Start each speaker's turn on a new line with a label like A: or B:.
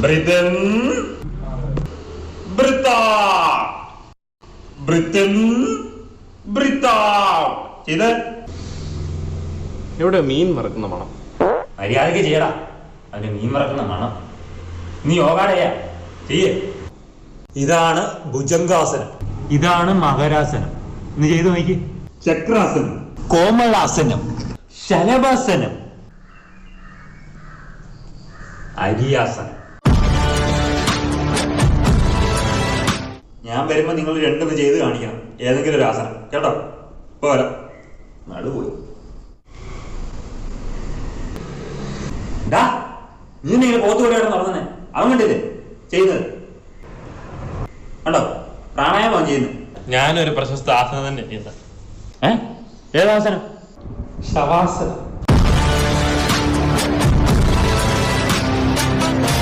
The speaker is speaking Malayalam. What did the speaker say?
A: ബ്രിതൻ ബ്രിത്ത ബ്രിത്തൻ ബ്രിത്ത ചെയ്ത്.
B: എവിടെ മീൻ മറക്കുന്ന മണം?
A: മര്യാദയ്ക്ക് ചെയ്യടാ. അതിന് മീൻ മറക്കുന്ന മണം. നീ യോഗാടയാ ചെയ്യേ. ഇതാണ് ഭുജംഗാസനം. ഇതാണ് മകരാസനം. നീ ചെയ്തു നോക്കി. ചക്രാസനം. കോമളാസനം. ശലഭാസനം. അരിയാസനം. ഞാൻ വരുമ്പോ നിങ്ങൾ രണ്ടും ചെയ്ത് കാണിക്കണം. ഏതെങ്കിലും ഒരു ആസനം. കേട്ടോ? പോരാ നടുപോയി ഡാ നീ നിങ്ങൾ പോത്തുകൂടെയാണ് നടന്നേ അവൻ കണ്ടില്ലേ? ചെയ്യുന്നത്. കണ്ടോ? പ്രാണായാമം ചെയ്യുന്നു.
B: ഞാനൊരു പ്രശസ്ത ആസനം തന്നെ ചെയ്യുന്നത്.
A: ഏ? ഏതാസനം
B: ശവാസനം.